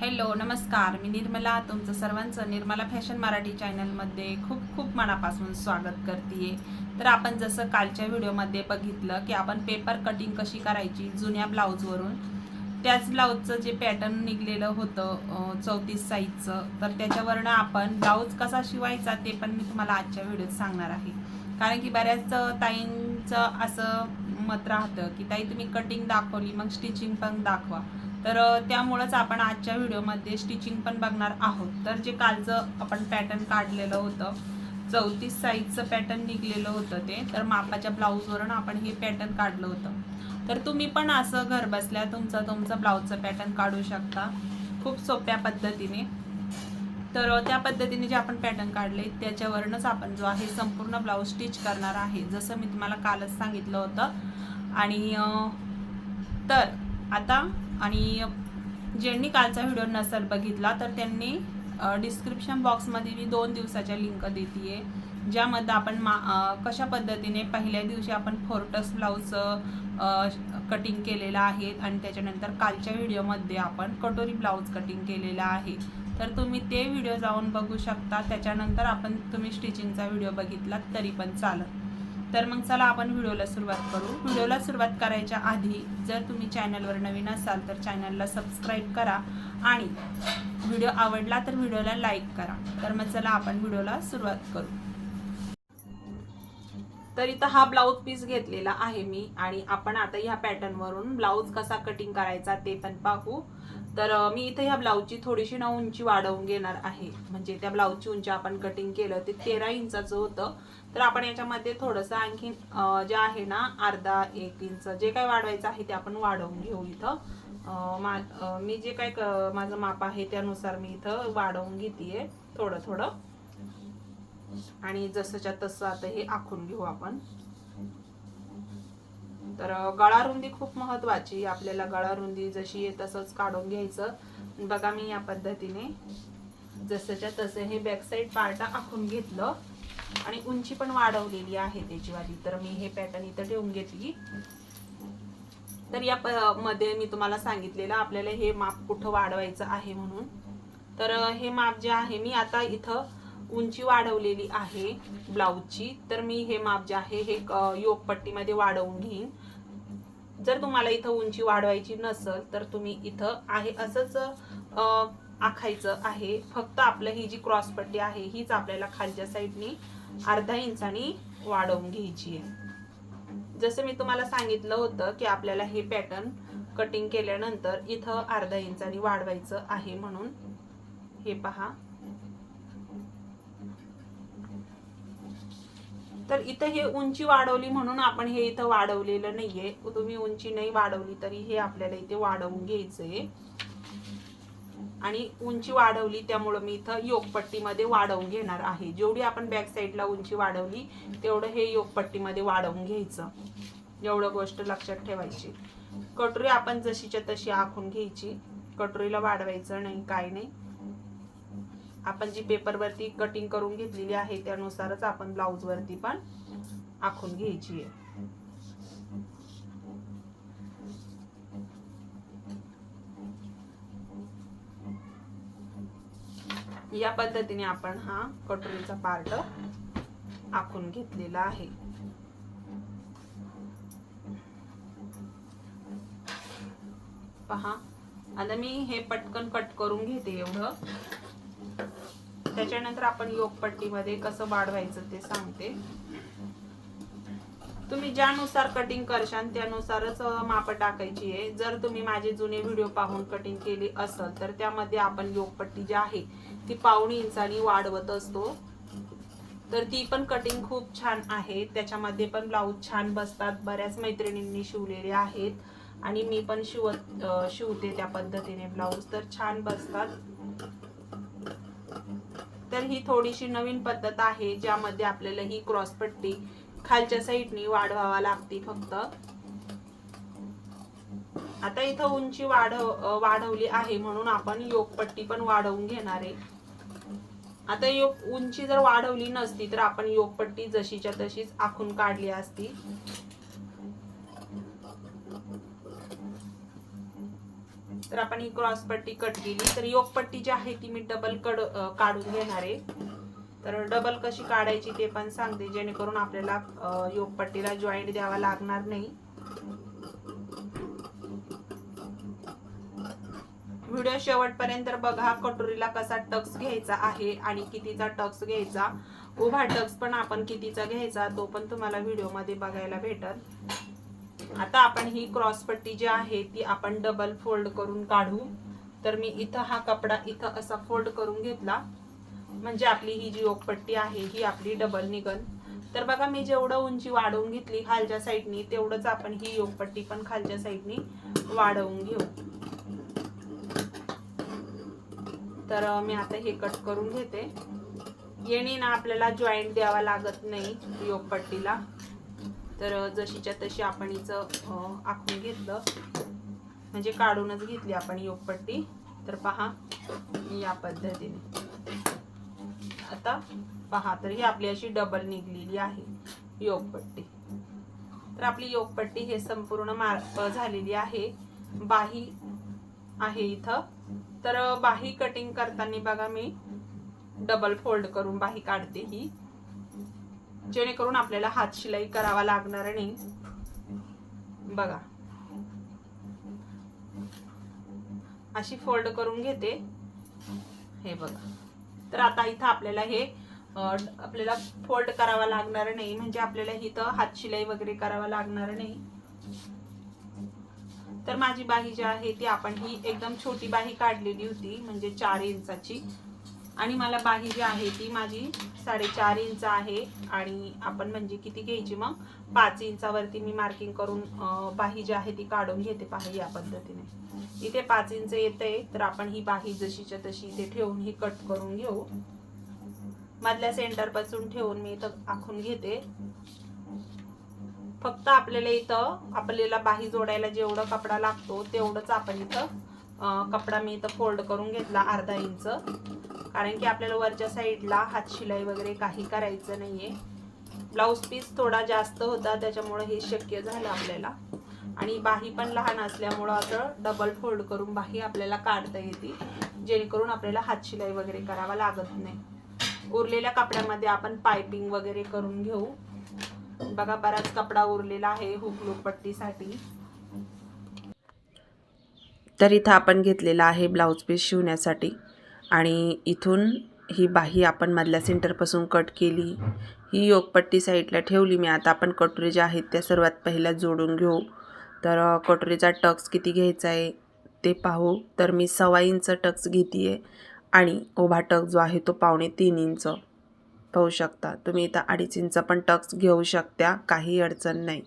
Hello नमस्कार. मी निर्मला तुमचं सर्वांचं निर्मला फॅशन मराठी चॅनलमध्ये खूप खूप मनापासून स्वागत करते तर आपण जसं कालच्या व्हिडिओमध्ये बघितलं की आपण पेपर कटिंग कशी करायची जुन्या ब्लाऊजवरून त्याच ब्लाऊजचं जे पॅटर्न निघलेलं होतं चौतीस साईजचं तर त्याच्यावरनं आपण ब्लाऊज कसा शिवायचा ते पण मी तुम्हाला आजच्या व्हिडिओत सांगणार आहे. कारण की बऱ्याच ताईंचं असं मत राहतं की ताई तुम्ही कटिंग दाखवली मग स्टिचिंग पण दाखवा. तर त्यामुळंच आपण आजच्या व्हिडिओमध्ये स्टिचिंग पण बघणार आहोत. तर जे कालचं आपण पॅटर्न काढलेलं होतं चौतीस साईजचं पॅटर्न निघलेलं होतं ते तर मापाच्या ब्लाऊजवरून आपण हे पॅटर्न काढलं होतं. तर तुम्ही पण असं घर बसल्या तुमचं तुमचं ब्लाऊजचं पॅटर्न काढू शकता. खूप सोप्या पद्धतीने. तर त्या पद्धतीने जे आपण पॅटर्न काढले त्याच्यावरूनच आपण जो आहे संपूर्ण ब्लाऊज स्टिच करणार आहे जसं मी तुम्हाला कालच सांगितलं होतं. आणि तर आता आणि ज्यांनी कालचा व्हिडिओ नसेल बघितला तर त्यांनी डिस्क्रिप्शन बॉक्समध्ये मी दोन दिवसाच्या लिंक देते आहे ज्यामध्ये आपण मा कशा पद्धतीने पहिल्या दिवशी आपण फोर्टस ब्लाऊज कटिंग केलेलं आहे आणि त्याच्यानंतर कालच्या व्हिडिओमध्ये आपण कटोरी ब्लाऊज कटिंग केलेला आहे. तर तुम्ही ते व्हिडिओ जाऊन बघू शकता त्याच्यानंतर आपण तुम्ही स्टिचिंगचा व्हिडिओ बघितला तरी पण चालेल तर मग चला आपण व्हिडिओला सुरुवात करू. व्हिडिओला सुरुवात करायच्या आधी जर तुम्ही चॅनलवर नवीन असाल तर चॅनलला सबस्क्राईब करा आणि व्हिडिओ आवडला तर व्हिडिओला लाईक करा. तर मग चला आपण व्हिडिओला सुरुवात करू. तर इथं हा ब्लाऊज पीस घेतलेला आहे मी आणि आपण आता ह्या पॅटर्नवरून ब्लाऊज कसा कटिंग करायचा ते पण पाहू. तर मी इथं ह्या ब्लाऊजची थोडीशी ना उंची वाढवून घेणार आहे. म्हणजे त्या ब्लाऊजची उंची आपण कटिंग केलं ते तेरा इंचाचं होतं. तर आपण याच्यामध्ये थोडंसं आणखीन जे आहे ना अर्धा एक इंच जे काय वाढवायचं आहे ते आपण वाढवून घेऊ इथं. मा मी जे काय क- माझं माप आहे त्यानुसार मी इथं वाढवून घेते थोडं थोडं. आणि जसंच्या तसं आता हे आखून घेऊ आपण. तर गळा रुंदी खूप महत्वाची. आपल्याला गळारुंदी जशी आहे तसंच काढून घ्यायचं. बघा मी या पद्धतीने जसंच्या तसं हे बॅक साईड पार्ट आखून घेतलं. आणि उंची पण वाढवलेली आहे त्याची वाली. तर मी हे पॅटर्न इथं ठेवून घेतली. तर या प- मध्ये मी तुम्हाला सांगितलेलं आपल्याला हे माप कुठं वाढवायचं आहे म्हणून. तर हे माप जे आहे मी आता इथं उंची वाढवलेली आहे ब्लाऊजची. तर मी हे माप जे आहे हे योगपट्टीमध्ये वाढवून घेईन. जर तुम्हाला इथं उंची वाढवायची नसेल तर तुम्ही इथं आहे असंच आखायचं आहे. फक्त आपलं ही जी क्रॉस पट्टी आहे हीच आपल्याला खालच्या साईडनी अर्धा इंचानी वाढवून घ्यायची आहे. जसं मी तुम्हाला सांगितलं होतं की आपल्याला हे पॅटर्न कटिंग केल्यानंतर इथं अर्धा इंचानी वाढवायचं आहे म्हणून. हे पहा. तर इथं हे उंची वाढवली म्हणून आपण हे इथं वाढवलेलं नाहीये. तुम्ही उंची नाही वाढवली तरी हे आपल्याला इथे वाढवून घ्यायचंय. आणि उंची वाढवली त्यामुळं मी इथं योगपट्टीमध्ये वाढवून घेणार आहे. जेवढी आपण बॅक साईडला उंची वाढवली तेवढं हे योगपट्टीमध्ये वाढवून घ्यायचं. एवढं गोष्ट लक्षात ठेवायची. कटोरी आपण जशीच्या तशी आखून घ्यायची. कटोरीला वाढवायचं नाही काय नाही. आपण जी पेपरवरती कटिंग करून घेतलेली आहे त्यानुसारच आपण ब्लाऊजवरती पण आखून घ्यायची आहे. या पद्धतीने आपण हा कटोरीचा पार्ट आखून घेतलेला आहे. पहा आता मी हे पटकन कट करून घेते एवढं. त्याच्यानंतर आपण योगपट्टीमध्ये कसं वाढवायचं ते सांगते. तुम्ही ज्यानुसार कटिंग करशाल त्यानुसारच माप टाकायची आहे. जर तुम्ही माझे जुने व्हिडिओ पाहून कटिंग केली असेल तर त्यामध्ये आपण योगपट्टी जी आहे ती पावणी इंचानी वाढवत असतो. तर ती पण कटिंग खूप छान आहे. त्याच्यामध्ये पण ब्लाऊज छान बसतात. बऱ्याच मैत्रिणींनी शिवलेले आहेत. आणि मी पण शिवत शिवते त्या पद्धतीने ब्लाऊज तर छान बसतात. तर ही थोडीशी नवीन पद्धत आहे ज्यामध्ये आपल्याला ही क्रॉसपट्टी खालच्या साईडनी वाढवावा लागते फक्त. आता इथं उंची वाढव वाढवली आहे म्हणून आपण योगपट्टी पण वाढवून घेणार आहे. आता योग उंची जर वाढवली नसती तर आपण योगपट्टी जशीच्या तशीच आखून काढली असती. तर आपण ही क्रॉस पट्टी कट केली. तर योगपट्टी जी आहे ती मी डबल कड काढून घेणार आहे. तर डबल कशी काढायची ते पण सांगते जेणेकरून आपल्याला योगपट्टीला जॉईंट द्यावा लागणार नाही. व्हिडिओ शेवटपर्यंत बघा कटोरीला कसा टक्स घ्यायचा आहे आणि कितीचा टक्स घ्यायचा. उभा टक्स पण आपण कितीचा घ्यायचा तो पण तुम्हाला व्हिडिओमध्ये बघायला भेटल. आता आपण ही क्रॉस पट्टी जी आहे ती आपण डबल फोल्ड करून काढू. तर मी इथं हा कपडा इथं असा फोल्ड करून घेतला. म्हणजे आपली ही जी ओकपट्टी आहे ही आपली डबल निघन. तर बघा मी जेवढं उंची वाढवून घेतली खालच्या साईडनी तेवढंच आपण ही योगपट्टी पण खालच्या साईडनी वाढवून घेऊ. तर मी आता हे कट करून घेते. येणे ना आपल्याला जॉईंट द्यावा लागत नाही योगपट्टीला तर जशीच्या तशी आपण हिचं आखून घेतलं. म्हणजे काढूनच घेतली आपण योगपट्टी तर पहा या पद्धतीने. आता पहा तर ही आपली अशी डबल निघलेली आहे. योगपट्टी. तर आपली योगपट्टी हे संपूर्ण मार झालेली आहे. बाही आहे इथं. तर बाही कटिंग करताना बघा मी डबल फोल्ड करून बाही काढते ही. जेणेकरून आपल्याला हात शिलाई करावा लागणार नाही. बघा. अशी फोल्ड करून घेते. हे बघा. तर आता इथं आपल्याला हे आपल्याला फोल्ड करावा लागणार नाही. म्हणजे आपल्याला इथं हात शिलाई वगैरे करावा लागणार नाही. तर माझी बाही जी आहे ती आपण ही एकदम छोटी बाही काढलेली होती म्हणजे चार इंचाची. आणि मला बाही जी आहे ती माझी साडेचार इंच आहे. आणि आपण म्हणजे किती घ्यायची मग? पाच इंचावरती मी मार्किंग करून बाही जी आहे ती काढून घेते पहा या पद्धतीने. इथे पाच इंच येते तर आपण ही बाही जशीच्या तशी इथे ठेवून ही कट करून घेऊ. मधल्या सेंटरपासून ठेवून मी इथं आखून घेते. फक्त आपल्याला इथं आपल्याला बाही जोडायला जेवढं कपडा लागतो तेवढंच आपण इथं कपडा मी इथं फोल्ड करून घेतला अर्धा इंच. कारण की आपल्याला वरच्या साईडला हात शिलाई वगैरे काही करायचं नाहीये. ब्लाऊज पीस थोडा जास्त होता त्याच्यामुळे हे शक्य झालं आपल्याला. आणि बाही पण लहान असल्यामुळं असं डबल फोल्ड करून बाही आपल्याला काढता येते. जेणेकरून आपल्याला हात शिलाई वगैरे करावा लागत नाही. उरलेल्या कपड्यामध्ये आपण पायपिंग वगैरे करून घेऊ. बघा बराच कपडा उरलेला आहे हुकलूक पट्टीसाठी. तर इथं आपण घेतलेला आहे ब्लाऊज पीस शिवण्यासाठी. आणि इथून ही बाही आपण मधल्या सेंटरपासून कट केली. ही योगपट्टी साईडला ठेवली. मी आता आपण कटोरी ज्या आहेत त्या सर्वात पहिल्या जोडून घेऊ. तर कटोरीचा टक्स किती घ्यायचा आहे ते पाहू. तर मी सव्वा इंच टक्स घेते आहे आणि उभा टक्स जो आहे तो पावणे तीन इंच. पाहू शकता. तुम्ही इथं अडीच इंच पण टक्स घेऊ शकता. काही अडचण नाही.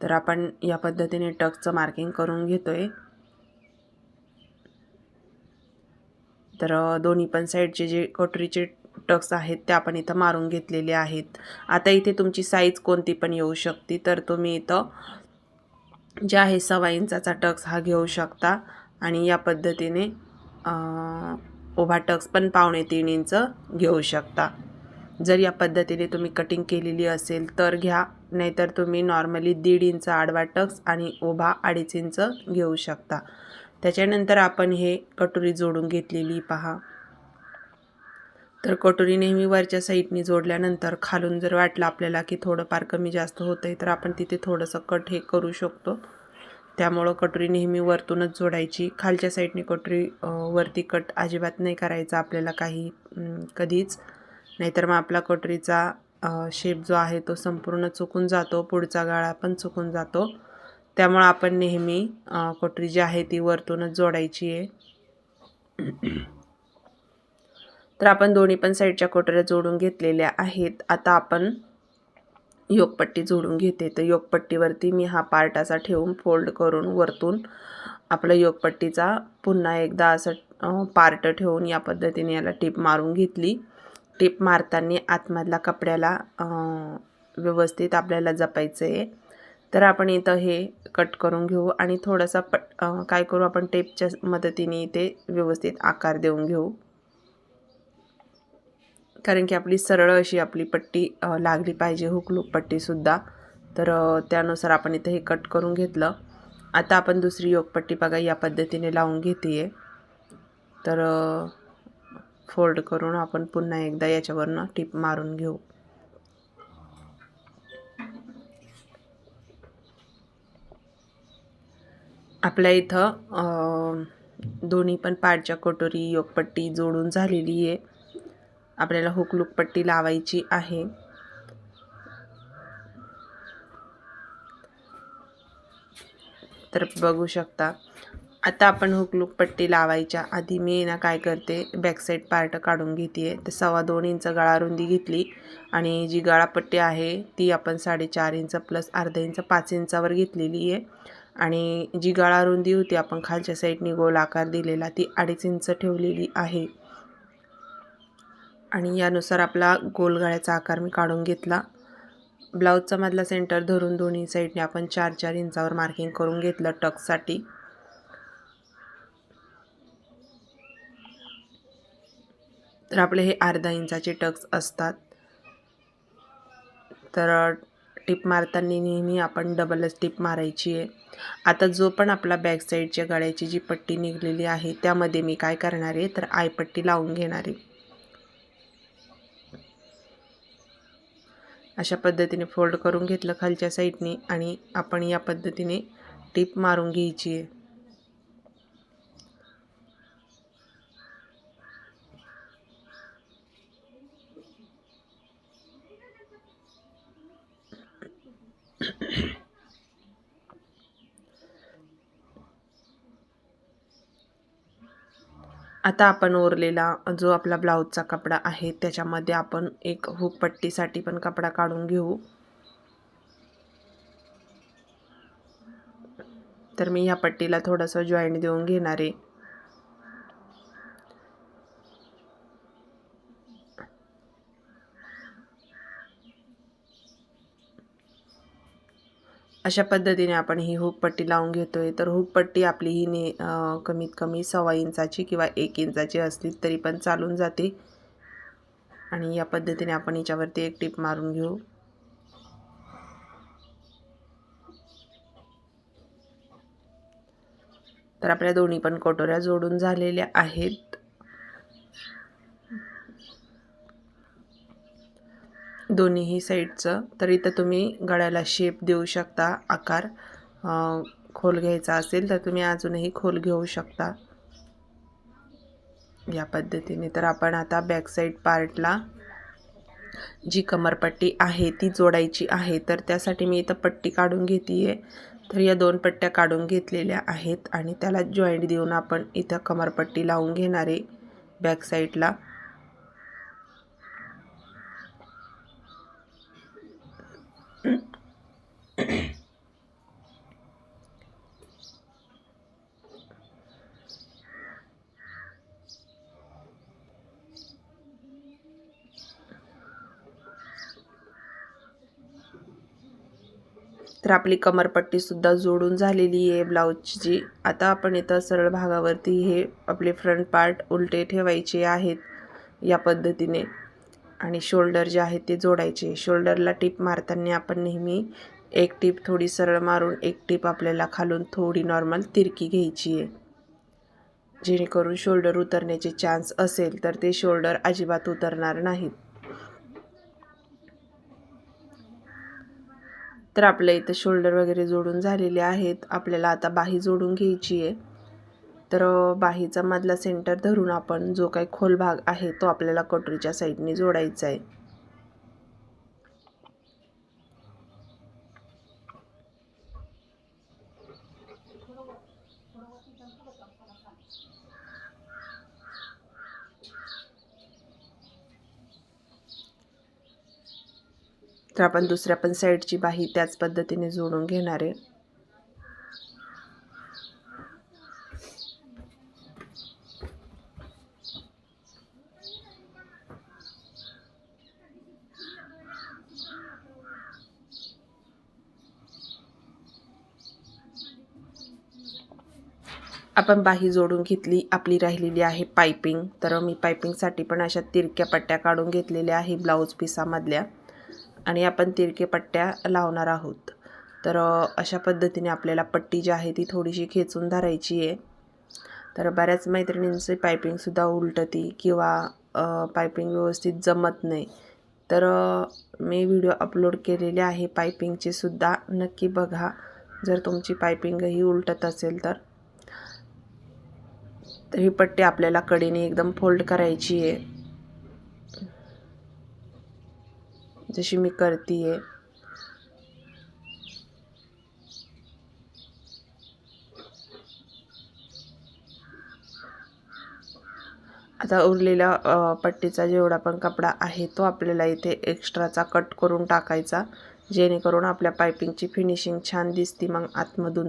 तर आपण या पद्धतीने टक्सचं मार्किंग करून घेतोय. तर दोन्ही पण साईडचे जे कटोरीचे टक्स आहेत त्या आपण इथं मारून घेतलेले आहेत. आता इथे तुमची साईज कोणती पण येऊ शकते तर तुम्ही इथं जे आहे सव्वा इंचाचा टक्स हा घेऊ शकता. आणि या पद्धतीने उभा टक्स पण पावणे तीन इंच घेऊ शकता. जर या पद्धतीने तुम्ही कटिंग केलेली असेल तर घ्या. नाहीतर तुम्ही नॉर्मली दीड इंच आडवा टक्स आणि उभा अडीच इंच घेऊ शकता. त्याच्यानंतर आपण हे कटोरी जोडून घेतलेली पहा. तर कटोरी नेहमी वरच्या साईडनी जोडल्यानंतर खालून जर वाटलं आपल्याला की थोडंफार कमी जास्त होतं आहे तर आपण तिथे थोडंसं कट हे करू शकतो. त्यामुळं कटोरी नेहमी वरतूनच जोडायची. खालच्या साईडने कटोरी वरती कट अजिबात नाही करायचा आपल्याला काही कधीच. नाहीतर मग आपला कटोरीचा शेप जो आहे तो संपूर्ण चुकून जातो पुढचा गाळा पण चुकून जातो. त्यामुळं आपण नेहमी कटोरी जी आहे ती वरतूनच जोडायची आहे. तर आपण दोन्ही पण साईडच्या कोटऱ्या जोडून घेतलेल्या आहेत. आता आपण योगपट्टी जोडून घेते. तर योगपट्टीवरती मी हा पार्ट असा ठेवून फोल्ड करून वरतून आपलं योगपट्टीचा पुन्हा एकदा असं पार्ट ठेवून या पद्धतीने याला टिप मारून घेतली. टिप मारताना आतमधला कपड्याला व्यवस्थित आपल्याला जपायचं आहे तर आपण इथं हे कट करून घेऊ आणि थोडासा पट काय करू आपण टेपच्या मदतीने इथे व्यवस्थित आकार देऊन घेऊ. कारण की आपली सरळ अशी आपली पट्टी लागली पाहिजे हुकलूक पट्टीसुद्धा तर त्यानुसार आपण इथे हे कट करून घेतलं. आता आपण दुसरी योगपट्टी बघा या पद्धतीने लावून घेते तर फोल्ड करून आपण पुन्हा एकदा याच्यावरनं टिप मारून घेऊ. आपल्या इथं दोन्ही पण पाठच्या कटोरी योगपट्टी जोडून झालेली आहे आपल्याला हुकलूक पट्टी लावायची आहे. तर बघू शकता. आता आपण हुकलूक पट्टी लावायच्या आधी मी ना काय करते बॅकसाईड पार्ट काढून घेते तर सव्वा दोन इंच गळा रुंदी घेतली आणि जी गळापट्टी आहे ती आपण साडेचार इंच प्लस अर्धा इंच पाच इंचावर घेतलेली आहे. आणि जी गळा रुंदी होती आपण खालच्या साईडनी गोल आकार दिलेला ती अडीच इंच ठेवलेली आहे. आणि यानुसार आपला गोल गळ्याचा आकार मी काढून घेतला. ब्लाऊजचा मधला सेंटर धरून दोन्ही साईडने आपण चार चार इंचावर मार्किंग करून घेतलं टक्ससाठी तर आपले हे अर्धा इंचाचे टक्स असतात. तर टिप मारताना नेहमी आपण डबलच टिप मारायची आहे. आता जो पण आपला बॅक साईडच्या गळ्याची जी पट्टी निघलेली आहे त्यामध्ये मी काय करणार आहे? तर आयपट्टी लावून घेणार आहे. अशा पद्धतीने फोल्ड करून घेतलं खालच्या साईडने आणि आपण या पद्धतीने टिप मारून घ्यायची आहे. आता आपण ओरलेला जो आपला ब्लाऊजचा कपडा आहे त्याच्यामध्ये आपण एक हुक पट्टीसाठी पण कपडा काढून घेऊ. तर मी ह्या पट्टीला थोडंसं जॉईंट देऊन घेणार आहे. अशा पद्धतीने आपण ही हुपपट्टी लावून घेतो आहे तर हुपपट्टी आपली ही ने कमीत कमी सव्वा इंचाची किंवा एक इंचाची असली तरी पण चालून जाते. आणि या पद्धतीने आपण हिच्यावरती एक टीप मारून घेऊ. तर आपल्या दोन्ही पण कटोऱ्या जोडून झालेल्या आहेत. दोन्हीही साईडचं. तर इथं तुम्ही गळ्याला शेप देऊ शकता आकार खोल घ्यायचा असेल तर तुम्ही अजूनही खोल घेऊ शकता. या पद्धतीने. तर आपण आता बॅक साईड पार्टला जी कमरपट्टी आहे ती जोडायची आहे. तर त्यासाठी मी इथं पट्टी काढून घेते आहे तर या दोन पट्ट्या काढून घेतलेल्या आहेत आणि त्याला जॉईंट देऊन आपण इथं कमरपट्टी लावून घेणार आहे बॅक साईडला तर आपली कमरपट्टीसुद्धा जोडून झालेली आहे ब्लाऊजची. आता आपण इथं सरळ भागावरती हे आपले फ्रंट पार्ट उलटे ठेवायचे आहेत या पद्धतीने. आणि शोल्डर जे आहे ते जोडायचे. शोल्डरला टीप मारताना आपण नेहमी एक टीप थोडी सरळ मारून एक टीप आपल्याला खालून थोडी नॉर्मल तिरकी घ्यायची आहे. जेणेकरून शोल्डर उतरण्याचे चान्स असेल तर ते शोल्डर अजिबात उतरणार नाहीत. तर आपल्या इथं शोल्डर वगैरे जोडून झालेले आहेत. आपल्याला आता बाही जोडून घ्यायची आहे. तर बाहीचा मधला सेंटर धरून आपण जो काही खोल भाग आहे तो आपल्याला कटोरीच्या साईडने जोडायचा आहे. तर आपण दुसऱ्या पण साईडची बाही त्याच पद्धतीने जोडून घेणार आहे. आपण बाही जोडून घेतली आपली राहिलेली आहे पायपिंग. तर मी पायपिंगसाठी पण अशा तिरक्या पट्ट्या काढून घेतलेल्या आहे ब्लाऊज पिसामधल्या. आणि आपण तिरके पट्ट्या लावणार आहोत. तर अशा पद्धतीने आपल्याला पट्टी जी आहे ती थोडीशी खेचून धरायची आहे. तर बऱ्याच मैत्रिणींची पायपिंगसुद्धा उलटती किंवा पायपिंग व्यवस्थित जमत नाही. तर मी व्हिडिओ अपलोड केलेले आहे पायपिंगचे सुद्धा. नक्की बघा. जर तुमची पायपिंगही उलटत असेल तर. तर ही पट्टी आपल्याला कडेने एकदम फोल्ड करायची आहे. जशी मी करतीये. आता उरलेला पट्टीचा जेवढा पण कपडा आहे तो आपल्याला इथे एक्स्ट्राचा कट करून टाकायचा. जेणेकरून आपल्या पायपिंगची फिनिशिंग छान दिसती. मग आतमधून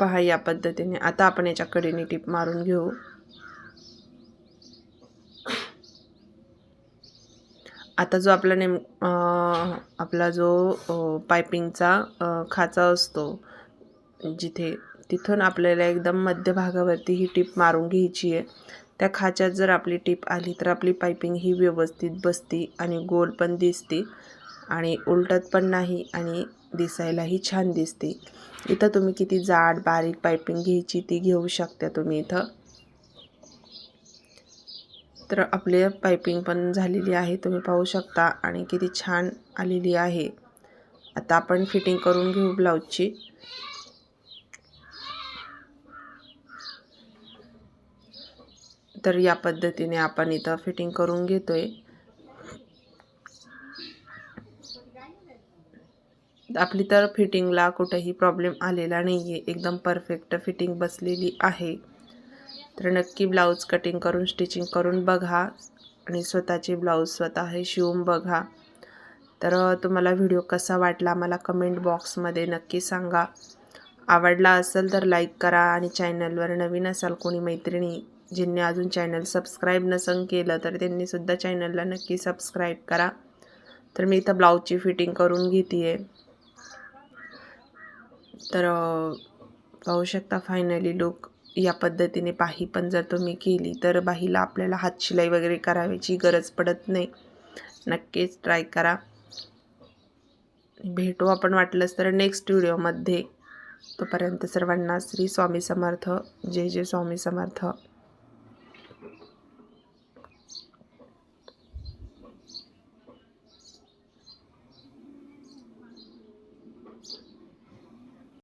पहा या पद्धतीने. आता आपण याच्या कडेने टीप मारून घेऊ. आता जो आपला नेम आपला जो पायपिंगचा खाचा असतो जिथे तिथून आपल्याला एकदम मध्यभागावरती ही टीप मारून घ्यायची आहे. त्या खाच्यात जर आपली टीप आली तर आपली पायपिंग ही व्यवस्थित बसती आणि गोल पण दिसते आणि उलटत पण नाही आणि दिसायलाही छान दिसते. इथं तुम्ही किती जाड बारीक पायपिंग घ्यायची ती घेऊ शकता तुम्ही इथं. तर आपली पायपिंग पण झालेली आहे तुम्ही पाहू शकता. आणि किती छान आलेली आहे. आता आपण फिटिंग करून घेऊ ब्लाऊजची. तर या पद्धतीने आपण इथं फिटिंग करून घेतोय. आपली तर फिटिंगला कुठंही प्रॉब्लेम आलेला नाही आहे एकदम परफेक्ट फिटिंग बसलेली आहे. तर नक्की ब्लाऊज कटिंग करून स्टिचिंग करून बघा. आणि स्वतःचे ब्लाऊज स्वतः हे शिवून बघा. तर तुम्हाला व्हिडिओ कसा वाटला मला कमेंट बॉक्समध्ये नक्की सांगा. आवडला असेल तर लाईक करा आणि चॅनलवर नवीन असाल कोणी मैत्रिणी ज्यांनी अजून चॅनल सबस्क्राईब नसंग केलं तर त्यांनीसुद्धा चॅनलला नक्की सबस्क्राईब करा. तर मी इथं ब्लाऊजची फिटिंग करून घेते आहे तर पाहू शकता फायनली लुक या पद्धतीने बाही पण जर तुम्ही केली तर बाहीला आपल्याला हातशिलाई वगैरे करायची गरज पडत नाही. नक्कीच ट्राय करा. भेटू आपण वाटलंच तर नेक्स्ट व्हिडिओमध्ये तोपर्यंत सर्वांना श्री स्वामी समर्थ. जय जय स्वामी समर्थ.